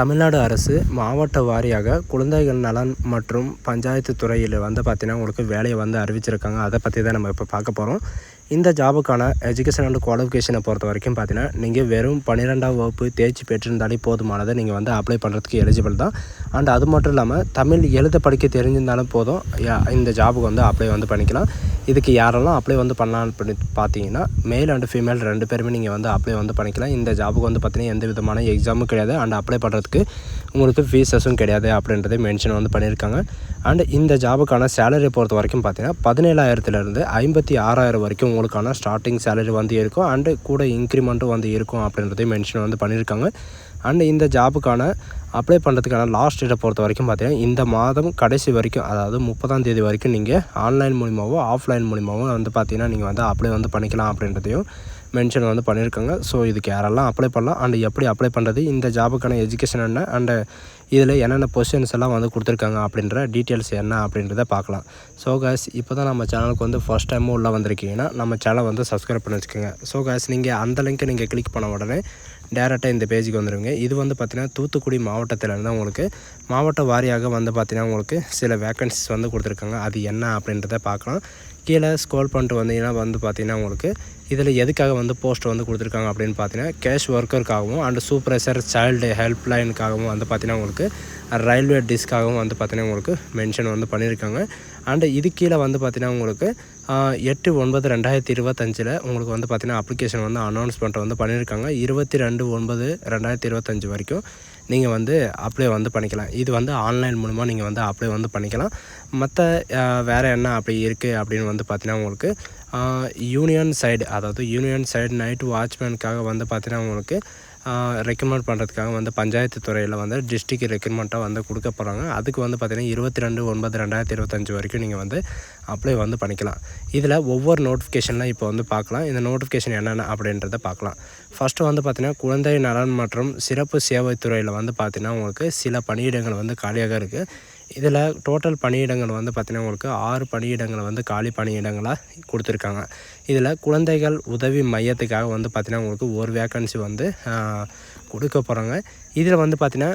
தமிழ்நாடு அரசு மாவட்ட வாரியாக குழந்தைகள் நலன் மற்றும் பஞ்சாயத்து துறையில் வந்து பார்த்திங்கன்னா உங்களுக்கு வேலையை வந்து அறிவிச்சிருக்காங்க. அதை பற்றி தான் நம்ம இப்போ பார்க்க போகிறோம் இந்த ஜாபுக்கான எஜுகேஷன் அண்ட் குவாலிஃபிகேஷனை பொறுத்த வரைக்கும் பார்த்தீங்கன்னா நீங்கள் வெறும் பன்னிரெண்டாம் வகுப்பு தேர்ச்சி பெற்றிருந்தாலே போதுமானதை நீங்கள் வந்து அப்ளை பண்ணுறதுக்கு எலிஜிபிள் தான். அண்ட் அது மட்டும் இல்லாமல் தமிழ் எழுத படிக்க தெரிஞ்சிருந்தாலும் போதும் யா- இந்த ஜாபுக்கு வந்து அப்ளை வந்து பண்ணிக்கலாம். இதுக்கு யாரெல்லாம் அப்ளை வந்து பண்ணலாம்னு பண்ணி பார்த்தீங்கன்னா மேல் அண்ட் ஃபீமேல் ரெண்டு பேருமே நீங்கள் வந்து அப்ளை வந்து பண்ணிக்கலாம். இந்த ஜாபுக்கு வந்து பார்த்தீங்கன்னா எந்த விதமான எக்ஸாமும் கிடையாது. அண்ட் அப்ளை பண்ணுறதுக்கு உங்களுக்கு ஃபீஸஸும் கிடையாது அப்படின்றத மென்ஷன் வந்து பண்ணியிருக்காங்க. அண்ட் இந்த ஜாபுக்கான சேலரி பொறுத்த வரைக்கும் பார்த்தீங்கன்னா பதினேழாயிரத்துலேருந்து ஐம்பத்தி ஆறாயிரம் வரைக்கும் உங்களுக்கான ஸ்டார்டிங் சேலரி வந்து இருக்கும். அண்டு கூட இன்க்ரிமெண்ட்டும் வந்து இருக்கும் அப்படின்றதையும் மென்ஷன் வந்து பண்ணியிருக்காங்க. அண்ட் இந்த ஜாபுக்கான அப்ளை பண்ணுறதுக்கான லாஸ்ட் டேட்டை பொறுத்த வரைக்கும் பார்த்தீங்கன்னா இந்த மாதம் கடைசி வரைக்கும் அதாவது முப்பதாம் தேதி வரைக்கும் நீங்கள் ஆன்லைன் மூலிமாவோ ஆஃப்லைன் மூலிமாவோ வந்து பார்த்தீங்கன்னா நீங்கள் வந்து அப்ளை வந்து பண்ணிக்கலாம் அப்படின்றதையும் மென்ஷன் வந்து பண்ணியிருக்காங்க. ஸோ இதுக்கு யாரெல்லாம் அப்ளை பண்ணலாம்? அண்ட் எப்படி அப்ளை பண்ணுறது இந்த ஜாபுக்கான எஜுகேஷன் என்ன? அண்டு இதில் என்னென்ன பொசிஷன்ஸ் எல்லாம் வந்து கொடுத்துருக்காங்க? அப்படின்ற டீட்டெயில்ஸ் என்ன அப்படின்றத பார்க்கலாம். ஸோ காஸ் இப்போ தான் நம்ம சேனலுக்கு வந்து ஃபஸ்ட் டைமும் உள்ளே வந்திருக்கீங்கன்னா நம்ம சேனல் வந்து சப்ஸ்கிரைப் பண்ணி வச்சுக்கோங்க. ஸோ கேஸ் நீங்கள் அந்த லிங்க்கை நீங்கள் கிளிக் பண்ண உடனே டேரெக்டாக இந்த பேஜுக்கு வந்துடுங்க இது வந்து பார்த்திங்கன்னா தூத்துக்குடி மாவட்டத்திலேருந்து உங்களுக்கு மாவட்ட வாரியாக வந்து பார்த்திங்கன்னா உங்களுக்கு சில வேக்கன்சிஸ் வந்து கொடுத்துருக்காங்க. அது என்ன அப்படின்றத பார்க்கலாம். கீழே ஸ்க்ரோல் பண்ணிட்டு வந்தீங்கன்னா வந்து பார்த்திங்கன்னா உங்களுக்கு இதில் எதுக்காக வந்து போஸ்ட் வந்து கொடுத்துருக்காங்க அப்படின்னு பார்த்தீங்கன்னா கேஷ் ஒர்க்கருக்காகவும் அண்ட் சூப்பர்வைசர் சைல்டு ஹெல்ப் லைனுக்காகவும் வந்து பார்த்தீங்கன்னா உங்களுக்கு ரயில்வே டிஸ்க்காகவும் வந்து பார்த்திங்கன்னா உங்களுக்கு மென்ஷன் வந்து பண்ணியிருக்காங்க. அண்டு இது கீழே வந்து பார்த்திங்கன்னா உங்களுக்கு எட்டு ஒன்பது ரெண்டாயிரத்தி இருபத்தஞ்சில் உங்களுக்கு வந்து பார்த்திங்கன்னா அப்ளிகேஷன் வந்து அனௌன்ஸ்மெண்ட் வந்து பண்ணியிருக்காங்க. இருபத்தி ரெண்டு ஒன்பது ரெண்டாயிரத்தி இருபத்தஞ்சி வரைக்கும் நீங்கள் வந்து அப்ளை வந்து பண்ணிக்கலாம். இது வந்து ஆன்லைன் மூலமாக நீங்கள் வந்து அப்ளை வந்து பண்ணிக்கலாம். மற்ற வேறு என்ன அப்படி இருக்குது அப்படின்னு வந்து பார்த்தீங்கன்னா உங்களுக்கு யூனியன் சைடு அதாவது யூனியன் சைடு நைட் வாட்ச்மேனுக்காக வந்து பார்த்தீங்கன்னா உங்களுக்கு ரெக்கமெண்ட் பண்ணுறதுக்காக வந்து பஞ்சாயத்து துறையில் வந்து டிஸ்ட்ரிக்ட் ரெக்ரூட்மெண்ட்டாக வந்து கொடுக்க போகிறாங்க அதுக்கு வந்து பார்த்திங்கன்னா இருபத்தி ரெண்டு ஒன்பது ரெண்டாயிரத்தி இருபத்தஞ்சி வரைக்கும் நீங்கள் வந்து அப்ளை வந்து பண்ணிக்கலாம். இதில் ஒவ்வொரு நோட்டிஃபிகேஷன்லாம் இப்போ வந்து பார்க்கலாம். இந்த நோட்டிஃபிகேஷன் என்னென்ன அப்படின்றத பார்க்கலாம். ஃபஸ்ட்டு வந்து பார்த்திங்கன்னா குழந்தை நலன் மற்றும் சிறப்பு சேவை துறையில் வந்து பார்த்திங்கன்னா உங்களுக்கு சில பணியிடங்கள் வந்து காலியாக இருக்குது இதில் டோட்டல் பணியிடங்கள் வந்து பார்த்திங்கன்னா உங்களுக்கு ஆறு பணியிடங்களை வந்து காலி பணியிடங்களாக கொடுத்துருக்காங்க. இதில் குழந்தைகள் உதவி மையத்துக்காக வந்து பார்த்திங்கன்னா உங்களுக்கு ஒரு வேக்கன்சி வந்து கொடுக்க போகிறாங்க இதில் வந்து பார்த்திங்கன்னா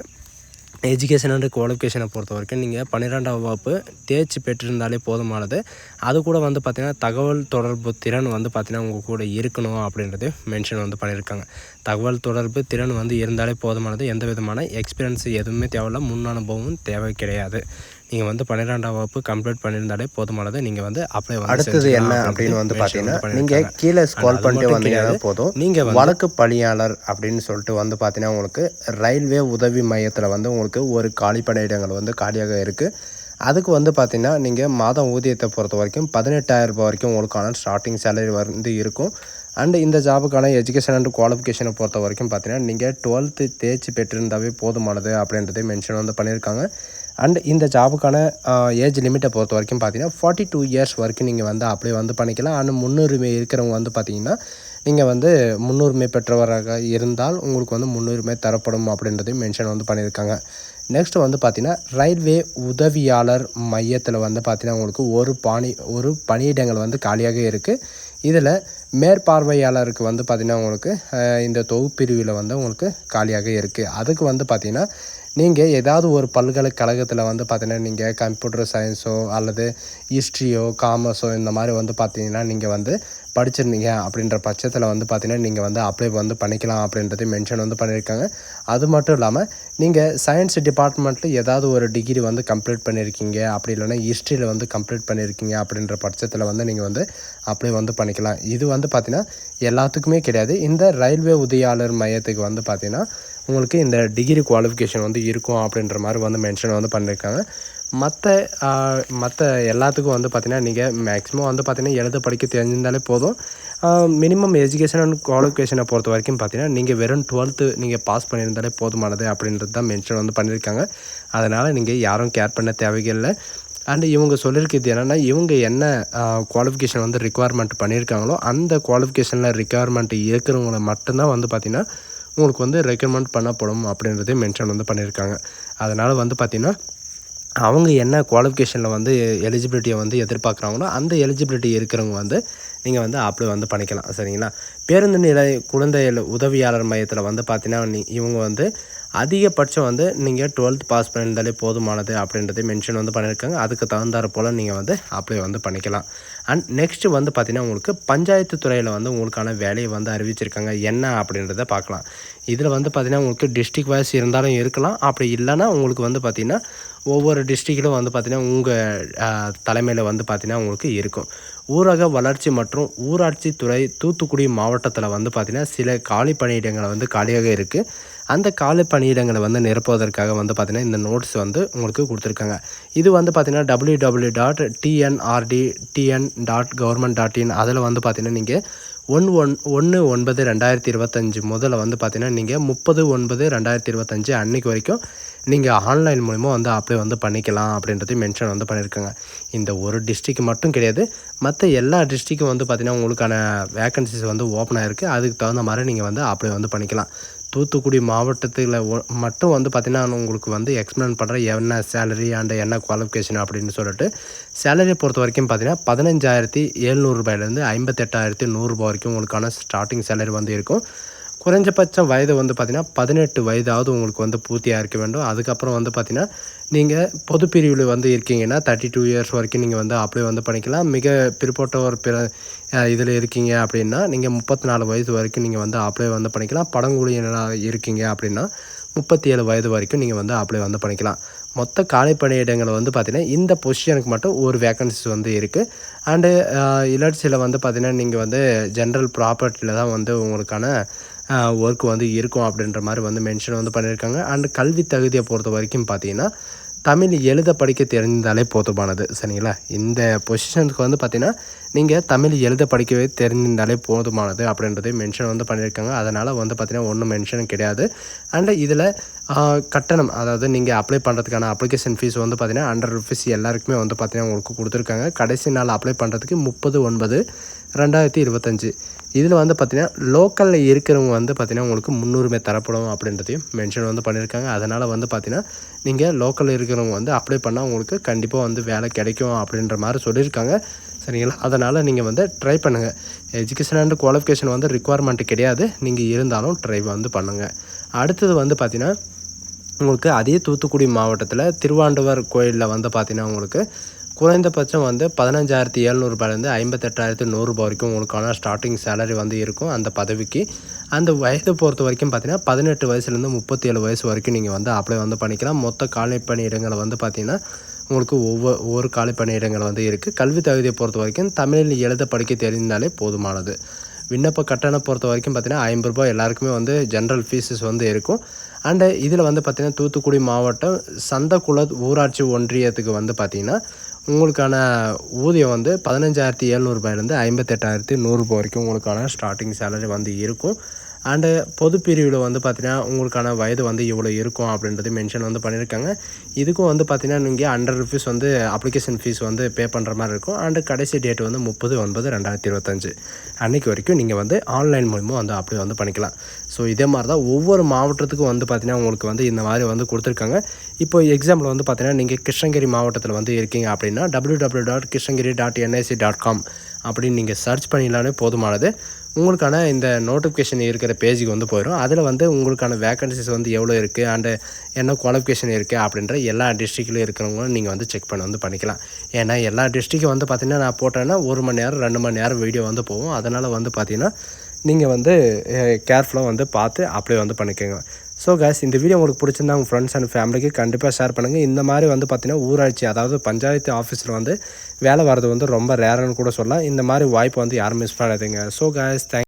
எஜுகேஷன் அண்ட் குவாலிஃபிகேஷனை பொறுத்த வரைக்கும் நீங்கள் பன்னிரெண்டாம் வகுப்பு தேர்ச்சி பெற்றிருந்தாலே போதுமானது. அது கூட வந்து பார்த்திங்கன்னா தகவல் தொடர்பு திறன் வந்து பார்த்திங்கன்னா உங்கள் கூட இருக்கணும் அப்படின்றது மென்ஷன் வந்து பண்ணியிருக்காங்க. தகவல் தொடர்பு திறன் வந்து இருந்தாலே போதுமானது. எந்த விதமான எக்ஸ்பீரியன்ஸ் எதுவுமே தேவையில்ல. முன் அனுபவமும் தேவை கிடையாது. நீங்கள் வந்து பன்னிரெண்டாம் வகுப்பு கம்ப்ளீட் பண்ணியிருந்தாலே போதுமானது. நீங்கள் வந்து அப்ளை வந்து அடுத்தது என்ன அப்படின்னு வந்து பார்த்தீங்கன்னா நீங்கள். கீழே ஸ்க்ரோல் அது பண்ணிட்டு வந்தீங்கன்னா. போதும். நீங்கள் வழக்கு பணியாளர் அப்படின்னு சொல்லிட்டு வந்து பார்த்தீங்கன்னா உங்களுக்கு ரயில்வே உதவி மையத்தில் வந்து உங்களுக்கு ஒரு காலி பணியிடங்கள் வந்து காலியாக இருக்குது அதுக்கு வந்து பார்த்தீங்கன்னா நீங்கள் மாதம் ஊதியத்தை பொறுத்த வரைக்கும் பதினெட்டாயிரம் ரூபாய் வரைக்கும் உங்களுக்கான ஸ்டார்டிங் சேலரி வந்து இருக்கும். அண்டு இந்த ஜாபுக்கான எஜுகேஷன் அண்ட் குவாலிஃபிகேஷனை பொறுத்த வரைக்கும் பார்த்தீங்கன்னா நீங்கள் டுவெல்த்து தேர்ச்சி பெற்றிருந்தாவே போதுமானது அப்படின்றதை மென்ஷன் வந்து பண்ணியிருக்காங்க. அண்ட் இந்த ஜாபுக்கான ஏஜ் லிமிட்டை பொறுத்த வரைக்கும் பார்த்தீங்கன்னா ஃபார்ட்டி டூ இயர்ஸ் வரைக்கும் நீங்கள் வந்து அப்படியே வந்து பண்ணிக்கலாம். அண்ட் முன்னுரிமை இருக்கிறவங்க வந்து பார்த்தீங்கன்னா நீங்கள் வந்து முன்னுரிமை பெற்றவராக இருந்தால் உங்களுக்கு வந்து முன்னுரிமை தரப்படும் அப்படின்றதையும் மென்ஷன் வந்து பண்ணியிருக்காங்க. நெக்ஸ்ட் வந்து பார்த்திங்கன்னா ரயில்வே உதவியாளர் மையத்தில் வந்து பார்த்தீங்கன்னா உங்களுக்கு ஒரு பாணி ஒரு பணியிடங்கள் வந்து காலியாக இருக்குது இதில் மேற்பார்வையாளருக்கு வந்து பார்த்திங்கன்னா உங்களுக்கு இந்த தொகுப்பிரிவில் வந்து உங்களுக்கு காலியாக இருக்குது அதுக்கு வந்து பார்த்திங்கன்னா நீங்கள் ஏதாவது ஒரு பல்கலைக்கழகத்தில் வந்து பார்த்திங்கன்னா நீங்கள் கம்ப்யூட்டர் சயின்ஸோ அல்லது ஹிஸ்ட்ரியோ காமர்ஸோ இந்த மாதிரி வந்து பார்த்தீங்கன்னா நீங்கள் வந்து படிச்சிருந்தீங்க அப்படின்ற பட்சத்தில் வந்து பார்த்தீங்கன்னா நீங்கள் வந்து அப்ளை வந்து பண்ணிக்கலாம் அப்படின்றதையும் மென்ஷன் வந்து பண்ணியிருக்காங்க. அது மட்டும் இல்லாமல் நீங்கள் சயின்ஸ் டிபார்ட்மெண்ட்டில் ஏதாவது ஒரு டிகிரி வந்து கம்ப்ளீட் பண்ணியிருக்கீங்க அப்படி இல்லைன்னா ஹிஸ்ட்ரியில் வந்து கம்ப்ளீட் பண்ணியிருக்கீங்க அப்படின்ற பட்சத்தில் வந்து நீங்கள் வந்து அப்ளை வந்து பண்ணிக்கலாம். இது வந்து பார்த்திங்கன்னா எல்லாத்துக்குமே கிடையாது. இந்த ரயில்வே உதவியாளர் மையத்துக்கு வந்து பார்த்தீங்கன்னா உங்களுக்கு இந்த டிகிரி குவாலிஃபிகேஷன் வந்து இருக்கும் அப்படின்ற மாதிரி வந்து மென்ஷன் வந்து பண்ணியிருக்காங்க மற்ற மற்ற எல்லாத்துக்கும் வந்து பார்த்தீங்கன்னா நீங்கள் மேக்ஸிமம் வந்து பார்த்திங்கன்னா எழுத படிக்க தெரிஞ்சிருந்தாலே போதும். மினிமம் எஜுகேஷன் அண்ட் குவாலிஃபிகேஷனை பொறுத்த வரைக்கும் பார்த்தீங்கன்னா நீங்கள் வெறும் டுவெல்த்து நீங்கள் பாஸ் பண்ணியிருந்தாலே போதுமானது அப்படின்றது தான் மென்ஷன் வந்து பண்ணியிருக்காங்க. அதனால் நீங்கள் யாரும் கேர் பண்ண தேவையில்லை. அண்டு இவங்க சொல்லியிருக்கிறது என்னென்னா இவங்க என்ன குவாலிஃபிகேஷன் வந்து ரிக்குவயர்மெண்ட் பண்ணியிருக்காங்களோ அந்த குவாலிஃபிகேஷனில் ரிக்குவயர்மெண்ட் இருக்கிறவங்கள மட்டும்தான் வந்து பார்த்திங்கன்னா உங்களுக்கு வந்து ரெக்கமெண்ட் பண்ணப்படும் அப்படின்றதே மென்ஷன் வந்து பண்ணியிருக்காங்க. அதனால் வந்து பார்த்திங்கன்னா அவங்க என்ன குவாலிஃபிகேஷனில் வந்து எலிஜிபிலிட்டியை வந்து எதிர்பார்க்குறாங்களோ அந்த எலிஜிபிலிட்டி இருக்கிறவங்க வந்து நீங்கள் வந்து அப்ளை வந்து பண்ணிக்கலாம் சரிங்களா? பேருந்து நிலை குழந்தை உதவியாளர் மையத்தில் வந்து பார்த்தீங்கன்னா நீ இவங்க வந்து அதிகபட்சம் வந்து நீங்கள் டுவெல்த் பாஸ் பண்ணியிருந்தாலே போதுமானது அப்படின்றதே மென்ஷன் வந்து பண்ணியிருக்காங்க. அதுக்கு தகுந்தாற் போல் நீங்கள் வந்து அப்ளை வந்து பண்ணிக்கலாம். அண்ட் நெக்ஸ்ட்டு வந்து பார்த்திங்கன்னா உங்களுக்கு பஞ்சாயத்து துறையில் வந்து உங்களுக்கான வேலையை வந்து அறிவிச்சிருக்காங்க. என்ன அப்படின்றத பார்க்கலாம். இதில் வந்து பார்த்திங்கன்னா உங்களுக்கு டிஸ்ட்ரிக் வைஸ் இருந்தாலும் இருக்கலாம். அப்படி இல்லைன்னா உங்களுக்கு வந்து பார்த்திங்கன்னா ஒவ்வொரு டிஸ்ட்ரிக்டிலும் வந்து பார்த்திங்கன்னா உங்கள் தலைமையில் வந்து பார்த்திங்கன்னா உங்களுக்கு இருக்கும். ஊரக வளர்ச்சி மற்றும் ஊராட்சி துறை தூத்துக்குடி மாவட்டத்தில் வந்து பார்த்திங்கன்னா சில காலி பணியிடங்கள் வந்து காலியாக இருக்குது அந்த காலி பணியிடங்களை வந்து நிரப்புவதற்காக வந்து பார்த்திங்கன்னா இந்த நோட்ஸ் வந்து உங்களுக்கு கொடுத்துருக்காங்க. இது வந்து பார்த்திங்கன்னா W W dot TNRD TN dot government dot in அதில் வந்து பார்த்தீங்கன்னா நீங்கள் ஒன் ஒன் ஒன்று ஒன்பது ரெண்டாயிரத்தி இருபத்தஞ்சி முதல்ல வந்து பார்த்திங்கன்னா நீங்கள் முப்பது ஒன்பது ரெண்டாயிரத்தி இருபத்தஞ்சி அன்னைக்கு வரைக்கும் நீங்கள் ஆன்லைன் மூலிமா வந்து அப்ளை வந்து பண்ணிக்கலாம் அப்படின்றதையும் மென்ஷன் வந்து பண்ணியிருக்காங்க இந்த ஒரு டிஸ்ட்ரிக் மட்டும் கிடையாது. மற்ற எல்லா டிஸ்ட்ரிக்கும் வந்து பார்த்திங்கன்னா உங்களுக்கான வேக்கன்சிஸ் வந்து ஓப்பன் ஆகிருக்கு அதுக்கு தகுந்த மாதிரி நீங்கள் வந்து அப்ளை வந்து பண்ணிக்கலாம். தூத்துக்குடி மாவட்டத்தில் மட்டும் வந்து பார்த்திங்கன்னா நான் உங்களுக்கு வந்து எக்ஸ்பிளைன் பண்ணுறேன் என்ன சேலரி அண்ட் என்ன குவாலிஃபிகேஷன் அப்படின்னு சொல்லிட்டு சேலரியை பொறுத்த வரைக்கும் பார்த்திங்கன்னா பதினஞ்சாயிரத்தி எழுநூறுபாயிலேருந்து ஐம்பத்தெட்டாயிரத்தி நூறுரூபா வரைக்கும் உங்களுக்கான ஸ்டார்டிங் சேலரி வந்து இருக்கும். குறைஞ்சபட்சம் வயது வந்து பார்த்திங்கன்னா பதினெட்டு வயதாவது உங்களுக்கு வந்து பூர்த்தியாக இருக்க வேண்டும். அதுக்கப்புறம் வந்து பார்த்திங்கன்னா நீங்கள் பொது பிரிவில் வந்து இருக்கீங்கன்னா தேர்ட்டி டூ இயர்ஸ் வரைக்கும் நீங்கள் வந்து அப்ளை வந்து பண்ணிக்கலாம். மிக பிற்பட்ட ஒரு பிற இதில் இருக்கீங்க அப்படின்னா நீங்கள் முப்பத்தி நாலு வயது வரைக்கும் நீங்கள் வந்து அப்ளை வந்து பண்ணிக்கலாம். பழங்குடியினராக இருக்கீங்க அப்படின்னா முப்பத்தி ஏழு வயது வரைக்கும் நீங்கள் வந்து அப்ளை வந்து பண்ணிக்கலாம். மொத்த காலி பணியிடங்கள் வந்து பார்த்திங்கன்னா இந்த பொசிஷனுக்கு மட்டும் ஒரு வேக்கன்சிஸ் வந்து இருக்குது அண்டு இலட்சியில் வந்து பார்த்திங்கன்னா நீங்கள் வந்து ஜென்ரல் ப்ராப்பர்ட்டியில் தான் வந்து உங்களுக்கான ஒர்க் வந்து இருக்கும் அப்படின்ற மாதிரி வந்து மென்ஷன் வந்து பண்ணியிருக்காங்க அண்டு கல்வி தகுதியை பொறுத்த வரைக்கும் பார்த்தீங்கன்னா தமிழ் எழுத படிக்க தெரிந்தாலே போதுமானது சரிங்களா? இந்த பொசிஷனுக்கு வந்து பார்த்திங்கன்னா நீங்கள் தமிழ் எழுத படிக்கவே தெரிந்தாலே போதுமானது அப்படின்றது மென்ஷன் வந்து பண்ணியிருக்காங்க. அதனால் வந்து பார்த்திங்கன்னா ஒன்றும் மென்ஷன் கிடையாது. அண்ட் இதில் கட்டணம் அதாவது நீங்கள் அப்ளை பண்ணுறதுக்கான அப்ளிகேஷன் ஃபீஸ் வந்து பார்த்திங்கன்னா ஹண்ட்ரட் ருபீஸ் எல்லாருக்குமே வந்து பார்த்தீங்கன்னா உங்களுக்கு கொடுத்துருக்காங்க. கடைசி நாள் அப்ளை பண்ணுறதுக்கு முப்பது ஒன்பது ரெண்டாயிரத்தி இருபத்தஞ்சி. இதில் வந்து பார்த்தீங்கன்னா லோக்கலில் இருக்கிறவங்க வந்து பார்த்திங்கன்னா உங்களுக்கு முன்னுரிமை தரப்படும் அப்படின்றதையும் மென்ஷன் வந்து பண்ணியிருக்காங்க. அதனால் வந்து பார்த்தீங்கன்னா நீங்கள் லோக்கலில் இருக்கிறவங்க வந்து அப்ளை பண்ணால் உங்களுக்கு கண்டிப்பாக வந்து வேலை கிடைக்கும் அப்படின்ற மாதிரி சொல்லியிருக்காங்க. சரிங்களா? அதனால் நீங்கள் வந்து ட்ரை பண்ணுங்கள் எஜுகேஷன் அண்ட் குவாலிஃபிகேஷன் வந்து ரிக்குவயர்மெண்ட் கிடையாது. நீங்கள் இருந்தாலும் ட்ரை வந்து பண்ணுங்கள் அடுத்தது வந்து பார்த்திங்கன்னா உங்களுக்கு அதே தூத்துக்குடி மாவட்டத்தில் திருவாண்டவர் கோயிலில் வந்து பார்த்திங்கன்னா உங்களுக்கு குறைந்தபட்சம் வந்து பதினஞ்சாயிரத்தி எழுநூறுபாலேருந்து ஐம்பத்தெட்டாயிரத்து நூறுரூபா வரைக்கும் உங்களுக்கான ஸ்டார்டிங் சேலரி வந்து இருக்கும் அந்த பதவிக்கு. அந்த வயது பொறுத்த வரைக்கும் பார்த்தீங்கன்னா பதினெட்டு வயசுலேருந்து முப்பத்தி ஏழு வயசு வரைக்கும் நீங்கள் வந்து அப்ளை வந்து பண்ணிக்கலாம். மொத்த காலி பணியிடங்களை வந்து பார்த்தீங்கன்னா உங்களுக்கு ஒவ்வொரு ஒவ்வொரு காலைப்பணி பணியிடங்கள் வந்து இருக்குது கல்வி தகுதியை பொறுத்த வரைக்கும் தமிழில் எழுத படிக்க தெரிந்தாலே போதுமானது. விண்ணப்ப கட்டணம் பொறுத்த வரைக்கும் பார்த்தீங்கன்னா ஐம்பது ரூபாய் எல்லாருக்குமே வந்து ஜென்ரல் ஃபீஸஸ் வந்து இருக்கும். அண்டு இதில் வந்து பார்த்திங்கன்னா தூத்துக்குடி மாவட்டம் சந்தக்குள ஊராட்சி ஒன்றியத்துக்கு வந்து பார்த்திங்கன்னா உங்களுக்கான ஊதியம் வந்து பதினஞ்சாயிரத்தி எழுநூறுபாயிலேருந்து ஐம்பத்தெட்டாயிரத்தி நூறுரூபா வரைக்கும் உங்களுக்கான ஸ்டார்டிங் சேலரி வந்து இருக்கும். அண்டு பொது பிரிவில் வந்து பார்த்தீங்கன்னா உங்களுக்கான வயது வந்து இவ்வளோ இருக்கும் அப்படின்றது மென்ஷன் வந்து பண்ணியிருக்காங்க இதுக்கும் வந்து பார்த்தீங்கன்னா நீங்கள் ஹண்ட்ரட் ருபீஸ் வந்து அப்ளிகேஷன் ஃபீஸ் வந்து பே பண்ணுற மாதிரி இருக்கும். அண்டு கடைசி டேட் வந்து முப்பது ஒன்பது ரெண்டாயிரத்தி இருபத்தஞ்சு. அன்றைக்கி வரைக்கும் நீங்கள் வந்து ஆன்லைன் மூலிமா வந்து அப்ளை வந்து பண்ணிக்கலாம். ஸோ இதே மாதிரி தான் ஒவ்வொரு மாவட்டத்துக்கும் வந்து பார்த்தீங்கன்னா உங்களுக்கு வந்து இந்த மாதிரி வந்து கொடுத்துருக்காங்க. இப்போ எக்ஸாம்பிள் வந்து பார்த்திங்கன்னா நீங்கள் கிருஷ்ணகிரி மாவட்டத்தில் வந்து இருக்கீங்க அப்படின்னா W W dot Krishnagiri dot NIC e dot com அப்படின்னு நீங்கள் சர்ச் பண்ணிடலானே போதுமானது. உங்களுக்கான இந்த நோட்டிஃபிகேஷன் இருக்கிற பேஜுக்கு வந்து போயிடும் அதில் வந்து உங்களுக்கான வேக்கன்சிஸ் வந்து எவ்வளோ இருக்குது அண்டு என்ன குவாலிஃபிகேஷன் இருக்குது அப்படின்ற எல்லா டிஸ்ட்ரிக்ட்லையும் இருக்கிறவங்களும் நீங்கள் வந்து செக் பண்ண வந்து பண்ணிக்கலாம். ஏன்னா எல்லா டிஸ்ட்ரிக்கும் வந்து பார்த்திங்கன்னா நான் போட்டேன்னா ஒரு மணி நேரம் ரெண்டு மணி நேரம் வீடியோ வந்து போகும். அதனால் வந்து பார்த்திங்கன்னா நீங்கள் வந்து கேர்ஃபுல்லாக வந்து பார்த்து அப்ளை வந்து பண்ணிக்கோங்க. ஸோ கேஸ் இந்த வீடியோ உங்களுக்கு பிடிச்சிருந்தா உங்கள் ஃப்ரெண்ட்ஸ் அண்ட் ஃபேமிலிக்கு கண்டிப்பாக ஷேர் பண்ணுங்கள் இந்த மாதிரி வந்து பார்த்தீங்கன்னா ஊராட்சி அதாவது பஞ்சாயத்து ஆஃபீஸில் வந்து வேலை வர்றது வந்து ரொம்ப ரேருன்னு கூட சொல்லலாம். இந்த மாதிரி வாய்ப்பு வந்து யாரும் மிஸ் பண்ணாதீங்க. So case thank